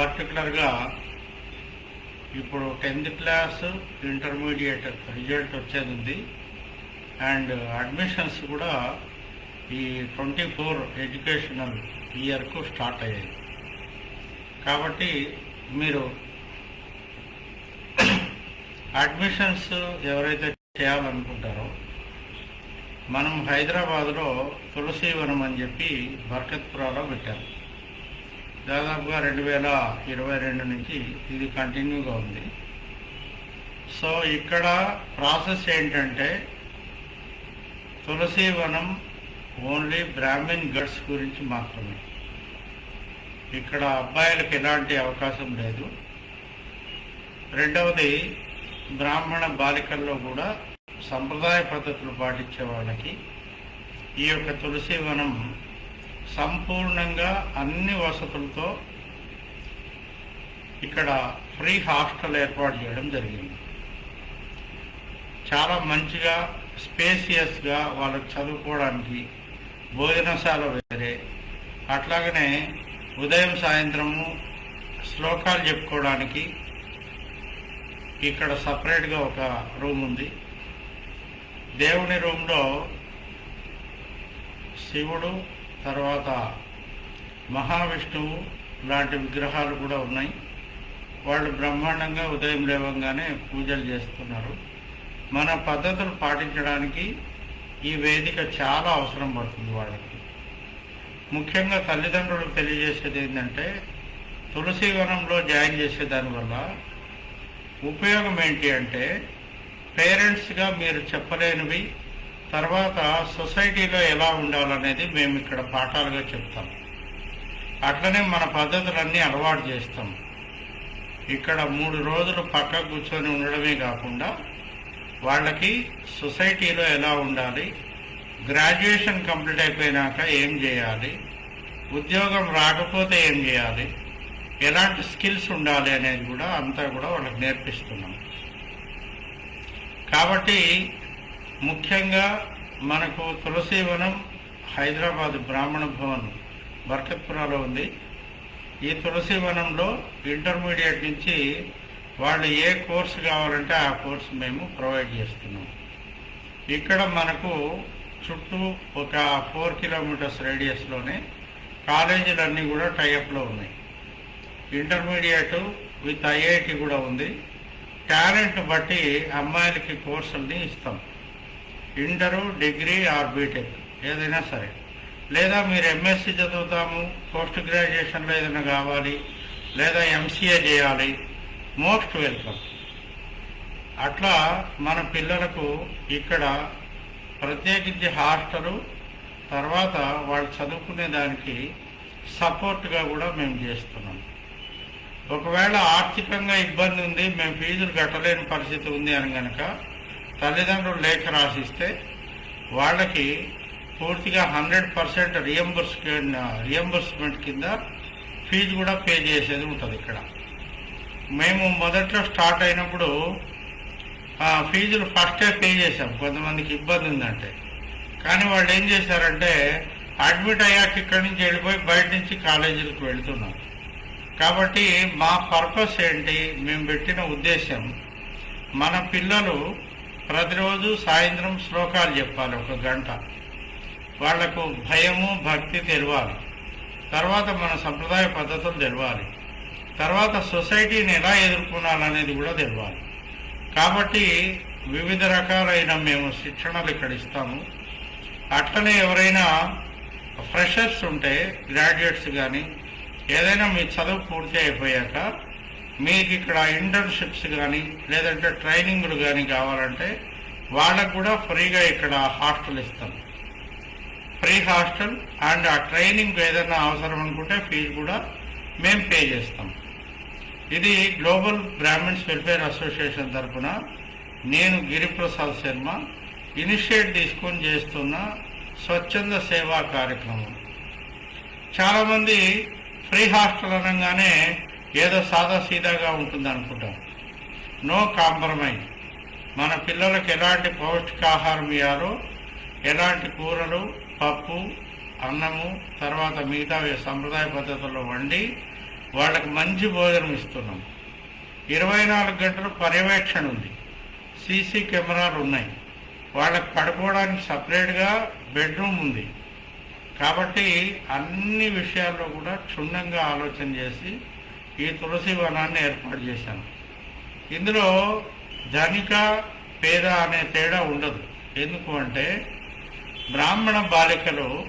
పర్టికులర్గా ఇప్పుడు tenth class intermediate result వచ్చేది ఉంది అండ్ అడ్మిషన్స్ కూడా ఈ ట్వంటీ ఫోర్ ఎడ్యుకేషనల్ ఇయర్కు స్టార్ట్ అయ్యాయి. కాబట్టి మీరు అడ్మిషన్స్ ఎవరైతే చేయాలనుకుంటారో మనం హైదరాబాద్లో తులసీవనం అని చెప్పి బర్కత్పురాలో పెట్టాము దాదాపుగా రెండు వేల ఇరవై రెండు నుంచి ఇది కంటిన్యూగా ఉంది. సో ఇక్కడ ప్రాసెస్ ఏంటంటే తులసీవనం ఓన్లీ బ్రాహ్మిన్ గడ్స్ గురించి మాత్రమే. ఇక్కడ అబ్బాయిలకు ఎలాంటి అవకాశం లేదు. రెండవది బ్రాహ్మణ బాలికల్లో కూడా సంప్రదాయ పద్ధతులు పాటించే వాళ్ళకి ఈ యొక్క తులసి వనం సంపూర్ణంగా అన్ని వసతులతో ఇక్కడ ఫ్రీ హాస్టల్ ఏర్పాటు చేయడం జరిగింది. చాలా మంచిగా స్పేసియస్గా వాళ్ళకి చదువుకోవడానికి భోజనశాల వేరే. అట్లాగనే ఉదయం సాయంత్రము శ్లోకాలు చెప్పుకోవడానికి ఇక్కడ సపరేట్గా ఒక రూమ్ ఉంది. దేవుని రూమ్లో శివుడు తర్వాత మహావిష్ణువు లాంటి విగ్రహాలు కూడా ఉన్నాయి. వాళ్ళు బ్రహ్మాండంగా ఉదయం లేవంగానే పూజలు చేస్తున్నారు. మన పద్ధతులు పాటించడానికి ఈ వేదిక చాలా అవసరం పడుతుంది వాళ్ళకి. ముఖ్యంగా తల్లిదండ్రులకు తెలియజేసేది ఏంటంటే తులసి వనంలో జాయిన్ చేసేదానివల్ల ఉపయోగం ఏంటి అంటే పేరెంట్స్గా మీరు చెప్పలేనివి తర్వాత సొసైటీలో ఎలా ఉండాలనేది మేము ఇక్కడ పాఠాలుగా చెప్తాం. అట్లనే మన పద్ధతులన్నీ అలవాటు చేస్తాం. ఇక్కడ మూడు రోజులు పక్క కూర్చొని ఉండడమే కాకుండా వాళ్ళకి సొసైటీలో ఎలా ఉండాలి గ్రాడ్యుయేషన్ కంప్లీట్ అయిపోయినాక ఏం చేయాలి ఉద్యోగం రాకపోతే ఏం చేయాలి ఎలాంటి స్కిల్స్ ఉండాలి అనేది కూడా అంతా కూడా వాళ్ళకి నేర్పిస్తున్నాం. కాబట్టి ముఖ్యంగా మనకు తులసీవనం హైదరాబాద్ బ్రాహ్మణ భవన్ బర్కత్పురాలో ఉంది. ఈ తులసీవనంలో ఇంటర్మీడియట్ నుంచి వాళ్ళు ఏ కోర్సు కావాలంటే ఆ కోర్సు మేము ప్రొవైడ్ చేస్తున్నాం. ఇక్కడ మనకు చుట్టూ ఒక ఫోర్ కిలోమీటర్స్ రేడియస్లోనే కాలేజీలన్నీ కూడా టైఅప్లో ఉన్నాయి. ఇంటర్మీడియట్ విత్ ఐఐటి కూడా ఉంది. టాలెంట్ బట్టి అమ్మాయిలకి కోర్సుల్ని ఇస్తాం. ఇంటరు డిగ్రీ ఆర్ బీటెక్ ఏదైనా సరే. లేదా మీరు ఎంఎస్సి చదువుతాము పోస్ట్ గ్రాడ్యుయేషన్లో ఏదైనా కావాలి లేదా ఎంసీఏ చేయాలి మోస్ట్ వెల్కమ్. అట్లా మన పిల్లలకు ఇక్కడ ప్రత్యేకించి హాస్టలు తర్వాత వాళ్ళు చదువుకునే దానికి సపోర్ట్గా కూడా మేము చేస్తున్నాం. ఒకవేళ ఆర్థికంగా ఇబ్బంది ఉంది మేము ఫీజులు కట్టలేని పరిస్థితి ఉంది అని కనుక తల్లిదండ్రులు లేఖ రాసిస్తే వాళ్ళకి పూర్తిగా హండ్రెడ్ పర్సెంట్ రియంబర్స్ రియంబర్స్మెంట్ కింద ఫీజు కూడా పే చేసేది ఉంటుంది ఇక్కడ. మేము మొదట్లో స్టార్ట్ అయినప్పుడు ఫీజులు ఫస్టే పే చేసాం కొంతమందికి ఇబ్బంది ఉందంటే. కానీ వాళ్ళు ఏం చేశారంటే అడ్మిట్ అయ్యాక ఇక్కడి నుంచి వెళ్ళిపోయి బయట నుంచి కాలేజీలకు వెళుతున్నారు కాబట్టి మా పర్పస్ ఏంటి? మేము పెట్టిన ఉద్దేశం మన పిల్లలు ప్రతిరోజు సాయంత్రం శ్లోకాలు చెప్పాలి ఒక గంట. వాళ్ళకు భయము భక్తి తెలియాలి తర్వాత మన సంప్రదాయ పద్ధతులు తెలియాలి తర్వాత సొసైటీని ఎలా ఎదుర్కొనాలనేది కూడా తెలియాలి కాబట్టి వివిధ రకాలైన మేము శిక్షణలు ఇక్కడ ఇస్తాము. అట్లనే ఎవరైనా ఫ్రెషర్స్ ఉంటే గ్రాడ్యుయేట్స్ కానీ ఏదైనా మీ చదువు పూర్తి అయిపోయాక మీకు ఇక్కడ ఇంటర్న్షిప్స్ కానీ లేదంటే ట్రైనింగ్లు కానీ కావాలంటే వాళ్ళకు కూడా ఫ్రీగా ఇక్కడ హాస్టల్ ఇస్తాం. ఫ్రీ హాస్టల్ అండ్ ఆ ట్రైనింగ్ ఏదైనా అవసరం అనుకుంటే ఫీజు కూడా మేము పే చేస్తాం. ఇది గ్లోబల్ బ్రాహ్మణ్స్ వెల్ఫేర్ అసోసియేషన్ తరఫున నేను గిరిప్రసాద్ శర్మ ఇనిషియేట్ తీసుకొని చేస్తున్న స్వచ్ఛంద సేవా కార్యక్రమం. చాలామంది ఫ్రీ హాస్టల్ అనగానే ఏదో సాదా సీదాగా ఉంటుంది అనుకుంటాం నో కాంప్రమైజ్. మన పిల్లలకు ఎలాంటి పౌష్టికాహారం ఇవ్వాలో ఎలాంటి కూరలు పప్పు అన్నము తర్వాత మిగతా సంప్రదాయ పద్ధతుల్లో వండి వాళ్ళకి మంచి భోజనం ఇస్తున్నాం. ఇరవై నాలుగు గంటలు పర్యవేక్షణ ఉంది. సీసీ కెమెరాలు ఉన్నాయి. వాళ్ళకి పడుకోవడానికి సపరేట్గా బెడ్రూమ్ ఉంది. కాబట్టి అన్ని విషయాల్లో కూడా క్షుణ్ణంగా ఆలోచన చేసి ఈ తులసి వనాన్ని ఏర్పాటు చేశాను. ఇందులో ధనిక పేద అనే తేడా ఉండదు. ఎందుకు అంటే బ్రాహ్మణ బాలికలు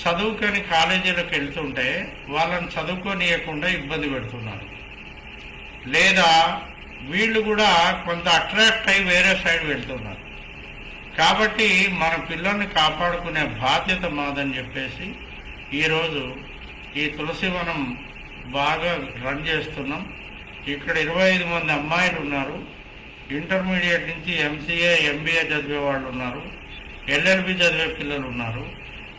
చదువుకొని కాలేజీలకు వెళ్తుంటే వాళ్ళని చదువుకోనియకుండా ఇబ్బంది పెడుతున్నారు. లేదా వీళ్ళు కూడా కొంత అట్రాక్ట్ అయి వేరే సైడ్ వెళ్తున్నారు. కాబట్టి మన పిల్లల్ని కాపాడుకునే బాధ్యత మాదని చెప్పేసి ఈరోజు ఈ తులసి మనం బాగా రన్ చేస్తున్నాం. ఇక్కడ ఇరవై ఐదు మంది అమ్మాయిలు ఉన్నారు. ఇంటర్మీడియట్ నుంచి ఎంసీఏ ఎంబీఏ చదివే వాళ్ళు ఉన్నారు. ఎల్ఎల్బి చదివే పిల్లలు ఉన్నారు.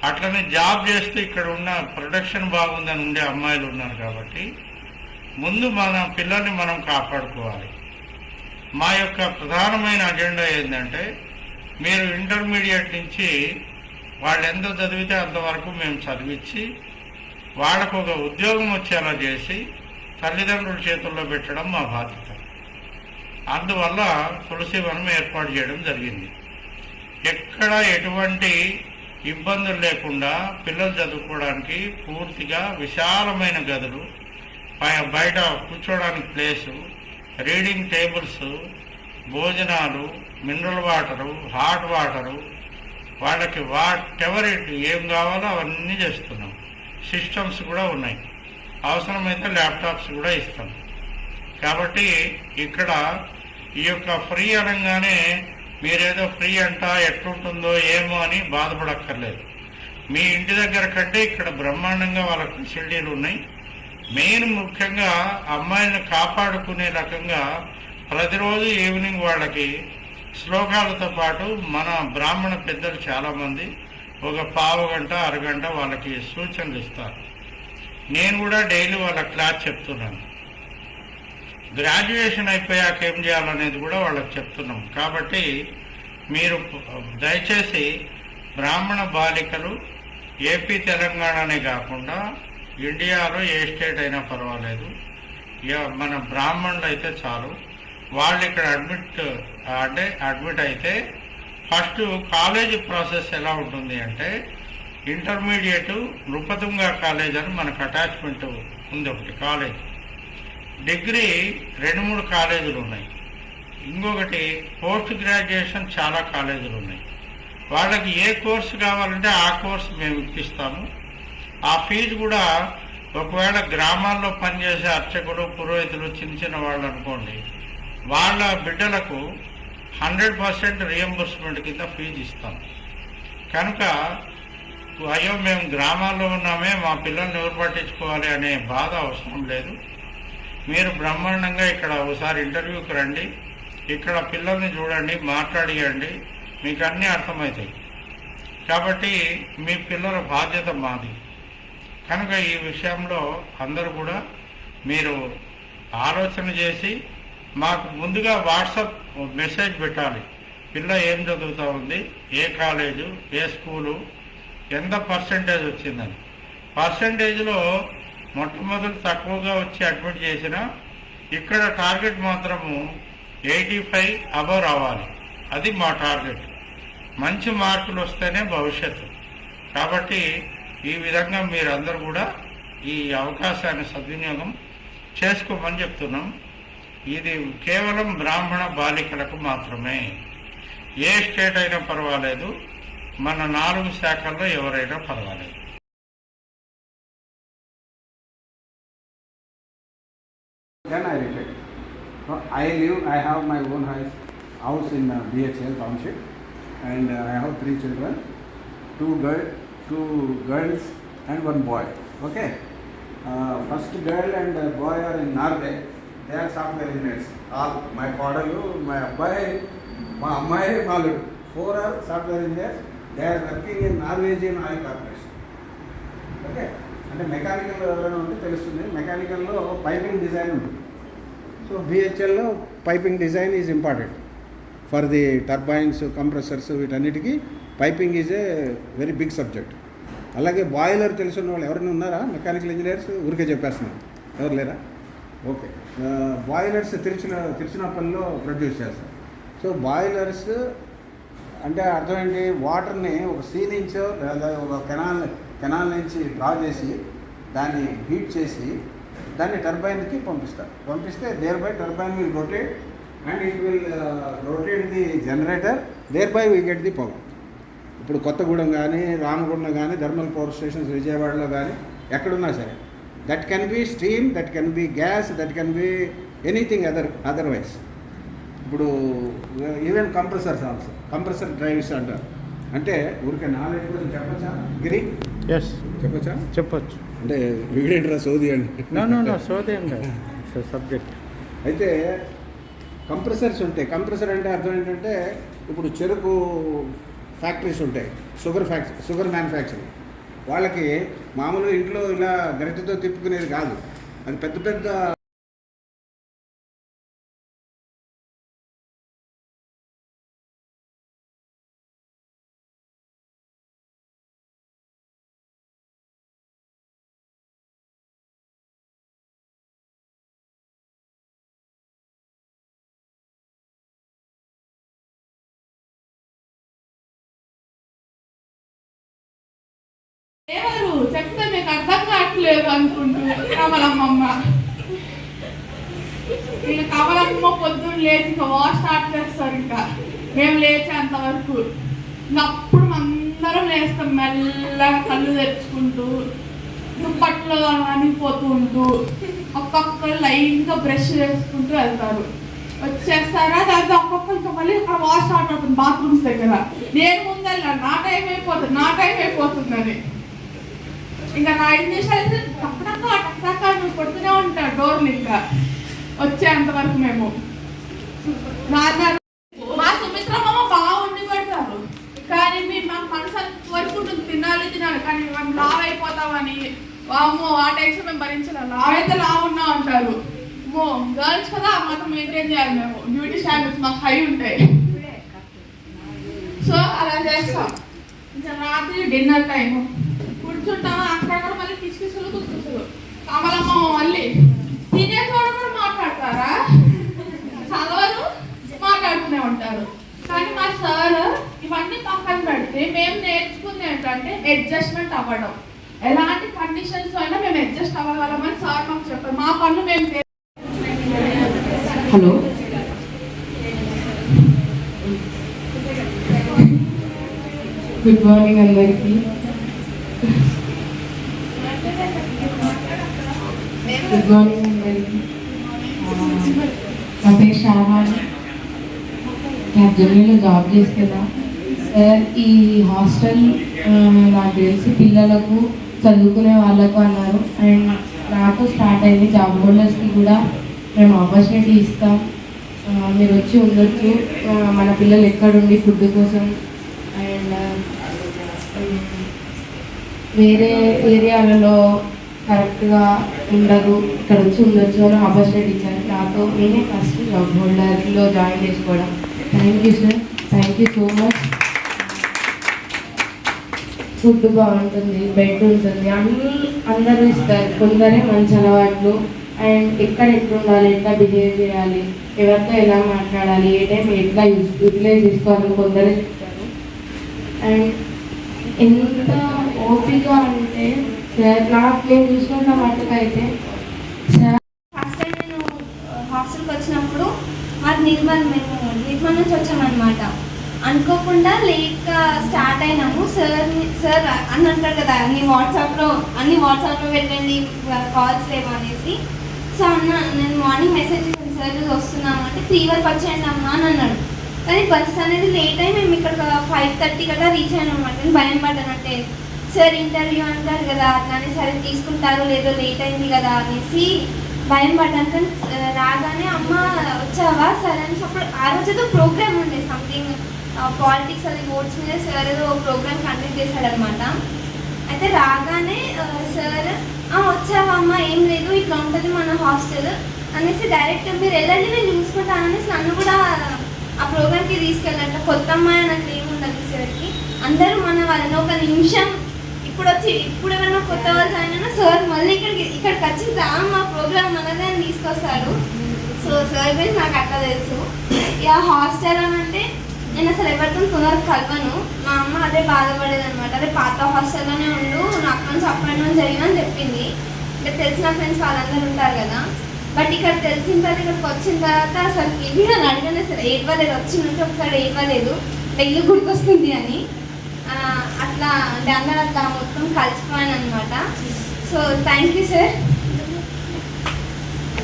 అట్లనే జాబ్ చేస్తూ ఇక్కడ ఉన్న ప్రొడక్షన్ బాగుందని ఉండే అమ్మాయిలు ఉన్నారు కాబట్టి ముందు మన పిల్లల్ని మనం కాపాడుకోవాలి. మా యొక్క ప్రధానమైన అజెండా ఏంటంటే మీరు ఇంటర్మీడియట్ నుంచి వాళ్ళు ఎంత చదివితే అంతవరకు మేము చదివించి వాళ్ళకు ఒక ఉద్యోగం వచ్చేలా చేసి తల్లిదండ్రుల చేతుల్లో పెట్టడం మా బాధ్యత. అందువల్ల తులసి వనం ఏర్పాటు చేయడం జరిగింది. ఎక్కడ ఎటువంటి ఇబ్బందులు లేకుండా పిల్లలు చదువుకోవడానికి పూర్తిగా విశాలమైన గదులు బయట కూర్చోవడానికి ప్లేసు రీడింగ్ టేబుల్స్ భోజనాలు మినరల్ వాటరు హాట్ వాటరు వాళ్ళకి వాట్ ఎవర్ ఏం కావాలో అవన్నీ చేస్తున్నాం. సిస్టమ్స్ కూడా ఉన్నాయి. అవసరమైతే ల్యాప్టాప్స్ కూడా ఇస్తాం. కాబట్టి ఇక్కడ ఈ యొక్క ఫ్రీ అనగానే మీరేదో ఫ్రీ అంట ఎట్లుంటుందో ఏమో అని బాధపడక్కర్లేదు. మీ ఇంటి దగ్గర కంటే ఇక్కడ బ్రహ్మాండంగా వాళ్ళ ఫెసిలిటీలు ఉన్నాయి. మెయిన్ ముఖ్యంగా అమ్మాయిని కాపాడుకునే రకంగా ప్రతిరోజు ఈవినింగ్ వాళ్ళకి శ్లోకాలతో పాటు మన బ్రాహ్మణ పెద్దలు చాలామంది ఒక పావు గంట అరగంట వాళ్ళకి సూచనలు ఇస్తారు. నేను కూడా డైలీ వాళ్ళ క్లాస్ చెప్తున్నాను. గ్రాడ్యుయేషన్ అయిపోయాక ఏం చేయాలనేది కూడా వాళ్ళకి చెప్తున్నాం. కాబట్టి మీరు దయచేసి బ్రాహ్మణ బాలికలు ఏపీ తెలంగాణనే కాకుండా ఇండియాలో ఏ స్టేట్ అయినా పర్వాలేదు. ఇక మన బ్రాహ్మణులు అయితే చాలు. వాళ్ళు ఇక్కడ అడ్మిట్ అంటే అడ్మిట్ అయితే ఫస్ట్ కాలేజీ ప్రాసెస్ ఎలా ఉంటుంది అంటే ఇంటర్మీడియట్ నృపతుంగ కాలేజ్ అని మనకు అటాచ్మెంట్ ఉంది ఒకటి కాలేజ్. డిగ్రీ రెండు మూడు కాలేజీలు ఉన్నాయి. ఇంకొకటి పోస్ట్ గ్రాడ్యుయేషన్ చాలా కాలేజీలు ఉన్నాయి. వాళ్ళకి ఏ కోర్సు కావాలంటే ఆ కోర్సు మేము ఇప్పిస్తాము. ఆ ఫీజు కూడా ఒకవేళ గ్రామాల్లో పనిచేసే అర్చకులు పురోహితులు చిన్న చిన్న వాళ్ళు అనుకోండి వాళ్ళ బిడ్డలకు హండ్రెడ్ పర్సెంట్ రియంబర్స్మెంట్ కింద ఫీజు ఇస్తాం. కనుక అయ్యో మేము గ్రామాల్లో ఉన్నామే మా పిల్లల్ని ఎవరు పట్టించుకోవాలి అనే బాధ అవసరం లేదు. మీరు బ్రహ్మాండంగా ఇక్కడ ఒకసారి ఇంటర్వ్యూకి రండి. ఇక్కడ పిల్లల్ని చూడండి మాట్లాడియండి. మీకు అన్నీ అర్థమవుతాయి. కాబట్టి మీ పిల్లల బాధ్యత మాది. కనుక ఈ విషయంలో అందరూ కూడా మీరు ఆలోచన చేసి మాకు ముందుగా వాట్సాప్ మెసేజ్ పెట్టాలి. పిల్ల ఏం చదువుతూ ఉంది? ఏ కాలేజు? ఏ స్కూలు? ఎంత పర్సంటేజ్ వచ్చిందని? పర్సంటేజ్లో మొట్టమొదటి తక్కువగా వచ్చి అడ్మిట్ చేసిన ఇక్కడ టార్గెట్ మాత్రము ఎయిటీ ఫైవ్ అబవ్ రావాలి. అది మా టార్గెట్. మంచి మార్కులు వస్తేనే భవిష్యత్తు. కాబట్టి ఈ విధంగా మీరందరూ కూడా ఈ అవకాశాన్ని సద్వినియోగం చేసుకోమని చెప్తున్నాం. ఇది కేవలం బ్రాహ్మణ బాలికలకు మాత్రమే. ఏ స్టేట్ అయినా పర్వాలేదు. మన నాలుగు శాఖల్లో ఎవరైనా పర్వాలేదు. Then I retired. So I live, I have my own house, house in uh, BHL township and uh, I have three children, two girl, two girls and one boy. Okay. Uh, first girl and uh, boy are in Norway. They are software engineers. All my father, my boy, my అమ్మాయి వాళ్ళు four are software engineers they are working in Norwegian oil corporation okay అంటే mechanical ఎవరైనా ఉంటే తెలుస్తుంది మెకానికల్లో piping design ఉంటుంది so బిహెచ్ఎల్లో piping design is important for the turbines compressors వీటన్నిటికీ piping is a very big subject అలాగే బాయిలర్ తెలుసున్న వాళ్ళు ఎవరైనా ఉన్నారా? మెకానికల్ ఇంజనీర్స్ ఊరికే చెప్పేస్తున్నారు ఎవరు లేరా? ఓకే. బాయిలర్స్ తెరిచిన తిరుచినపల్లిలో ప్రొడ్యూస్ చేస్తారు. సో బాయిలర్స్ అంటే అర్థం ఏంటి వాటర్ని ఒక సీ నుంచో లేదా ఒక కెనాల్ కెనాల్ నుంచి డ్రా చేసి దాన్ని హీట్ చేసి దాన్ని టర్బైన్కి పంపిస్తారు. పంపిస్తే thereby turbine will rotate and it will rotate the generator thereby we get the power ఇప్పుడు కొత్తగూడెం కానీ రామగుండం కానీ థర్మల్ పవర్ స్టేషన్స్ విజయవాడలో కానీ ఎక్కడున్నా సరే that can be steam that can be gas that can be anything other otherwise ఇప్పుడు even compressors also compressor drives అంటారు అంటే ఊరికే నాలెడ్జ్ కోసం చెప్పచ్చా? గిరి ఎస్ చెప్పచ్చా? చెప్పొచ్చు. అంటే వీడేంట్రా సోది అండి నో నో నో సోదేం కాదు. సబ్జెక్ట్ అయితే కంప్రెసర్స్ ఉంటాయి. కంప్రెసర్ అంటే అర్థం ఏంటంటే ఇప్పుడు చెరుకు ఫ్యాక్టరీస్ ఉంటాయి. Sugar factory sugar manufacturing. వాళ్ళకి మామూలుగా ఇంట్లో ఇలా గరిటెతో తిప్పుకునేది కాదు. అది పెద్ద పెద్ద లేదనుకుంటూ అనుకుంటూ కమలమ్మమ్మ వీళ్ళు కమలమ్మ పొద్దున్న లేచి ఇంకా వాష్ స్టార్ట్ చేస్తారు ఇంకా. మేము లేచేంత వరకు. అప్పుడు అందరం లేస్తాం మెల్లగా కళ్ళు తెచ్చుకుంటూ దుప్పట్లో అనిపోతూ ఉంటూ. ఒక్కొక్కరు లైన్గా బ్రష్ చేసుకుంటూ వెళ్తారు. వచ్చేస్తారా దాంతో ఒక్కొక్కరు ఇంకా మళ్ళీ ఇక్కడ వాష్ స్టార్ట్ అవుతుంది బాత్రూమ్స్ దగ్గర. నేను ముందెళ్ళాను నా టైం అయిపోతుంది నా టైం అయిపోతుందని. ఇంకా నా ఐదు నిమిషాలు టక్కడక్క టక్కడక్క నువ్వు కొడుతూనే ఉంటాడు డోర్లు ఇంకా. వచ్చేంత వరకు మేము. నాన్న మా సుమిత్రమ్మ బాగా ఉండి పెడతారు. కానీ మీరు మాకు మనసు కోరుకుంటుంది తినాలి తినాలి. కానీ మనం లావ్ అయిపోతామని. వామ్మో ఆ టైప్స్ మేము భరించలేం. లావ్ అయితే లావ్ ఉన్నా అంటారు మో గర్ల్స్ కదా మాత్రం మెయింటైన్ చేయాలి మేము. బ్యూటీ స్టాండర్డ్స్ మాకు హై ఉంటాయి. సో అలా చేస్తాం. ఇంకా రాత్రి డిన్నర్ టైము కూర్చుంటావా? అక్కడ కూడా మళ్ళీ కిచకిచలు కూర్చుంటారు కమలమ్మ మళ్ళీ. తినే కూడా కూడా మాట్లాడతారా? చదవరు మాట్లాడుతూనే ఉంటారు. కానీ మా సార్ ఇవన్నీ పక్కన పెడితే మేము నేర్చుకుంది ఏంటంటే అడ్జస్ట్మెంట్ అవ్వడం. ఎలాంటి కండిషన్స్ అయినా మేము అడ్జస్ట్ అవ్వగలమని సార్ మాకు చెప్పారు. మా పనులు మేము హలో. గుడ్ మార్నింగ్ అందరికీ. గుడ్ మార్నింగ్ అందరికీ నా పేరు షాహాని క్యాబ్ జర్నీలో జాబ్ చేస్తున్నా సార్ ఈ హాస్టల్ uh, నాకు తెలిసి పిల్లలకు చదువుకునే వాళ్ళకు అన్నారు. అండ్ నాకు స్టార్ట్ అయింది జాబ్ హోల్డర్స్కి కూడా మేము ఆపర్చునిటీ ఇస్తాం. Uh, మీరు వచ్చి ఉండొచ్చు. Uh, మన పిల్లలు ఎక్కడుండి ఫుడ్ కోసం. అండ్ వేరే ఏరియాలలో కరెక్ట్గా ఉండదు. ఇక్కడ వచ్చి ఉండొచ్చు అని ఆపర్చునిటీ ఇచ్చారు. నాతో నేనే ఫస్ట్ జాబ్ హోల్డర్లో జాయిన్ చేసుకోవడం. Thank you sir thank you so much food బాగుంటుంది బెడ్ ఉంటుంది. అన్నీ అందరూ ఇస్తారు. కొందరే మంచి అలవాట్లు. అండ్ ఎక్కడ ఎక్కడ ఉండాలి ఎట్లా బిహేవ్ చేయాలి ఎవరితో ఎలా మాట్లాడాలి ఏ టైం ఎట్లా యూటిలైజ్ చేసుకోవాలని కొందరే చెప్తారు. అండ్ ఎంత ఓపిక అంటే సార్ నేను చూసుకున్న మట్టుకైతే ఫస్ట్ టైం నేను హాస్టల్కి వచ్చినప్పుడు మాది నిర్మల్ మేము నిర్మల్ నుంచి వచ్చామన్నమాట. అనుకోకుండా లేట్గా స్టార్ట్ అయినాము. సార్ సార్ అని అంటారు కదా అన్ని వాట్సాప్లో అన్ని వాట్సాప్లో పెట్టండి కాల్స్ లేవు అనేసి సో అన్న నేను మార్నింగ్ మెసేజ్ చేశాను సార్ వస్తున్నాము? అంటే త్రీ వరకు వచ్చేయండి అమ్మా అని అన్నాడు. కానీ బస్ అనేది లేట్ అయి మేము ఇక్కడ ఫైవ్ థర్టీ కదా రీచ్ అయినాం నేను భయం పడ్డానంటే సార్ ఇంటర్వ్యూ అంటారు కదా అట్లానే సరే తీసుకుంటారు లేదో లేట్ అయింది కదా అనేసి భయం పడ్డాను కానీ రాగానే అమ్మ వచ్చావా సరే? అని అప్పుడు ఆ రోజు ఏదో ప్రోగ్రామ్ ఉండే సంథింగ్ పాలిటిక్స్ అది ఓట్స్ మీద సార్ ఏదో ప్రోగ్రామ్ కండక్ట్ చేశాడనమాట అయితే రాగానే సార్ వచ్చావా అమ్మ ఏం లేదు ఇట్లా ఉంటుంది మన హాస్టల్ అనేసి డైరెక్ట్ మీరు వెళ్ళండి నేను చూసుకుంటాను అనేసి నన్ను కూడా ఆ ప్రోగ్రామ్కి తీసుకెళ్ళారు కొత్త అమ్మాయి నాకు ఏముండదు సార్కి. అందరూ మన వాళ్ళని ఒక నిమిషం ఇప్పుడు వచ్చి ఇప్పుడు ఏమన్నా కొత్త వాళ్ళు జాయిన్ అయినా సార్ మళ్ళీ ఇక్కడికి ఇక్కడికి వచ్చి రా మా ప్రోగ్రామ్ అనేది అని తీసుకొస్తాడు. సో సార్ గురించి నాకు అట్లా తెలుసు. ఇక హాస్టల్ అని అంటే నేను అసలు ఎవరితో తొందరగా కలవను మా అమ్మ అదే బాధపడేది అనమాట అదే పాత హాస్టల్లోనే ఉండు నాకు నుంచి అపాయింట్మెంట్ అని చెప్పింది. ఇక్కడ తెలిసిన ఫ్రెండ్స్ వాళ్ళందరూ ఉంటారు కదా. బట్ ఇక్కడ తెలిసిన తర్వాత ఇక్కడికి వచ్చిన తర్వాత అసలు ఇవి నన్ను అడగనే సరే. ఏడవలేదు వచ్చిందంటే ఒకసారి ఏడవలేదు. పెళ్ళి గుర్తొస్తుంది అని. అట్లా అంటే అట్లా మొత్తం కలిసిపోయాను అనమాట so thank you sir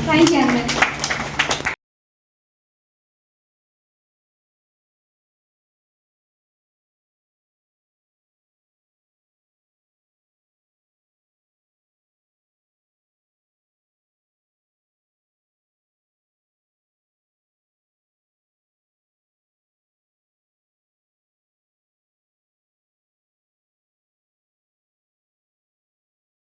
thank you అందరికి